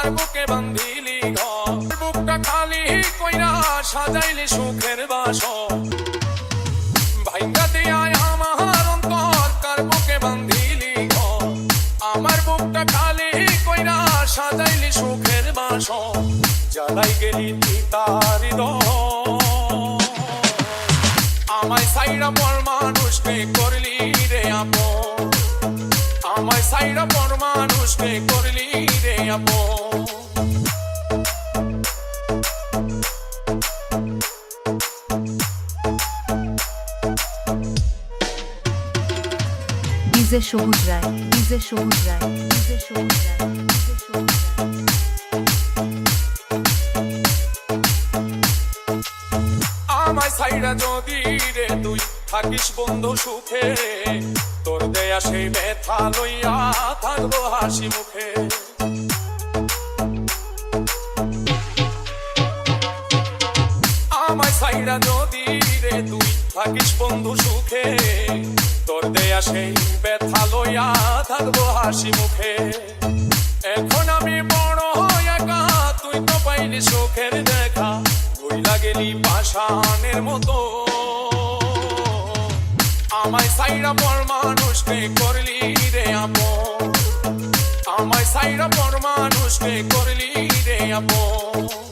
আমার বুকে বান্ধিলি ঘর বুকটা খালি কইরা সাজাইলি সুখের বাস ভাইঙ্গা দিয়ায় আমার অন্তর, কার বুকে বান্ধিলি ঘর আমার বুকটা খালি কইরা সাজাইলি সুখের বাস জ্বালাই গেলি তার আমায় সাইরা মর মানুষকে করলি রে আপন। আমায় সাইরা পর মানুষকে করলি রে আপন ডিজে সবুজ রায় ডিজে সবুজ রায় ডিজে সবুজ রায় ডিজে সবুজ রায়। আমায় সাইরা যদি রে তুই থাকিস বন্ধু সুখে দেয়া সেই ব্যথা লইয়া থাকব হাসি মুখে। আমায় সাইরা যদি রে তুই থাকিস বন্ধু সুখে। তোর দেয়া সেই ব্যথা লইয়া থাকব হাসি মুখে। এখন আমি বড় একা, তুই তো পাইলি সুখের দেখা। ভুইলা গেলি পাষাণের মতো। আমায় সাইরা পর মানুষকে করলি রে আপন? আমায় সাইরা পর মানুষকে করলি রে আপন?